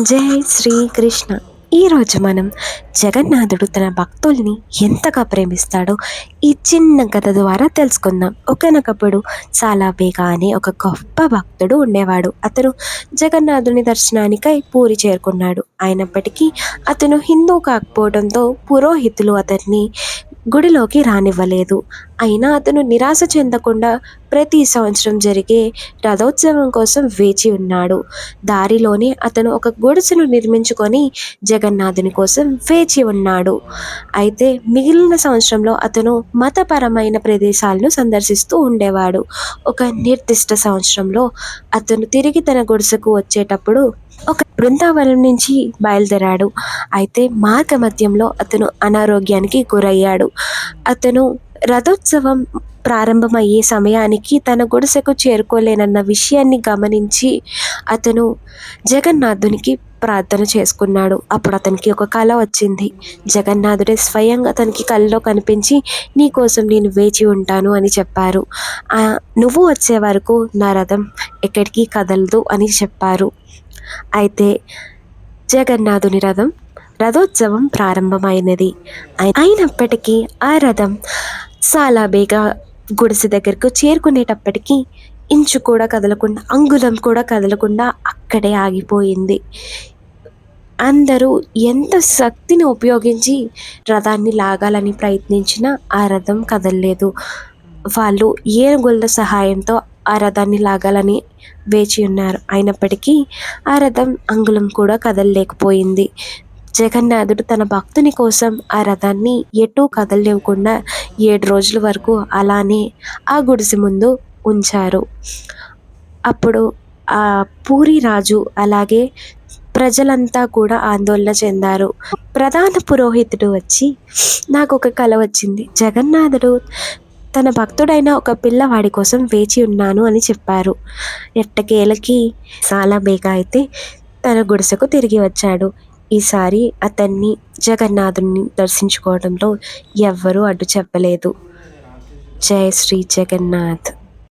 జై శ్రీకృష్ణ. ఈరోజు మనం జగన్నాథుడు తన భక్తుల్ని ఎంతగా ప్రేమిస్తాడో ఈ చిన్న కథ ద్వారా తెలుసుకుందాం. ఒకనొకప్పుడు చాలా బేగా అనే ఒక గొప్ప భక్తుడు ఉండేవాడు. అతను జగన్నాథుని దర్శనానికై పూరి చేరుకున్నాడు. అయినప్పటికీ అతను హిందూ కాకపోవడంతో పురోహితులు అతన్ని గుడిలోకి రానివ్వలేదు. అయినా అతను నిరాశ చెందకుండా ప్రతి సంవత్సరం జరిగే రథోత్సవం కోసం వేచి ఉన్నాడు. దారిలోనే అతను ఒక గుడిసెను నిర్మించుకొని జగన్నాథుని కోసం వేచి ఉన్నాడు. అయితే మిగిలిన సంవత్సరంలో అతను మతపరమైన ప్రదేశాలను సందర్శిస్తూ ఉండేవాడు. ఒక నిర్దిష్ట సంవత్సరంలో అతను తిరిగి తన గుడిసెకు వచ్చేటప్పుడు ఒక బృందావనం నుంచి బయలుదేరాడు. అయితే మార్గ మధ్యంలో అతను అనారోగ్యానికి గురయ్యాడు. అతను రథోత్సవం ప్రారంభమయ్యే సమయానికి తన గుడిసెకు చేరుకోలేనన్న విషయాన్ని గమనించి అతను జగన్నాథునికి ప్రార్థన చేసుకున్నాడు. అప్పుడు అతనికి ఒక కళ వచ్చింది. జగన్నాథుడే స్వయంగా అతనికి కళ్ళలో కనిపించి నీ కోసం నేను వేచి ఉంటాను అని చెప్పారు. నువ్వు వచ్చే వరకు నా రథం ఎక్కడికి కదలదు అని చెప్పారు. అయితే జగన్నాథుని రథం రథోత్సవం ప్రారంభమైనది. అయినప్పటికీ ఆ రథం చాలా గుడిసె దగ్గరకు చేరుకునేటప్పటికీ ఇంచు కూడా కదలకుండా అంగుళం కూడా కదలకుండా అక్కడే ఆగిపోయింది. అందరూ ఎంత శక్తిని ఉపయోగించి రథాన్ని లాగాలని ప్రయత్నించినా ఆ రథం కదలలేదు. వాళ్ళు ఏనుగుల సహాయంతో ఆ రథాన్ని లాగాలని వేచి ఉన్నారు. అయినప్పటికీ ఆ రథం అంగుళం కూడా కదలలేకపోయింది. జగన్నాథుడు తన భక్తుని కోసం ఆ రథాన్ని ఎటూ కదలలేకుండా ఏడు రోజుల వరకు అలానే ఆ గుడిసె ముందు ఉంచారు. అప్పుడు ఆ పూరి రాజు అలాగే ప్రజలంతా కూడా ఆందోళన చెందారు. ప్రధాన పురోహితుడు వచ్చి నాకు ఒక కళ వచ్చింది. జగన్నాథుడు తన భక్తుడైన ఒక పిల్లవాడి కోసం వేచి ఉన్నాను అని చెప్పారు. ఎట్టకేలకి చాలా బేగా అయితే తన గుడిసెకు తిరిగి వచ్చాడు. ఈసారి అతన్ని జగన్నాథుని దర్శించుకోవడంలో ఎవ్వరూ అడ్డు చెప్పలేదు. జయ శ్రీ జగన్నాథ్.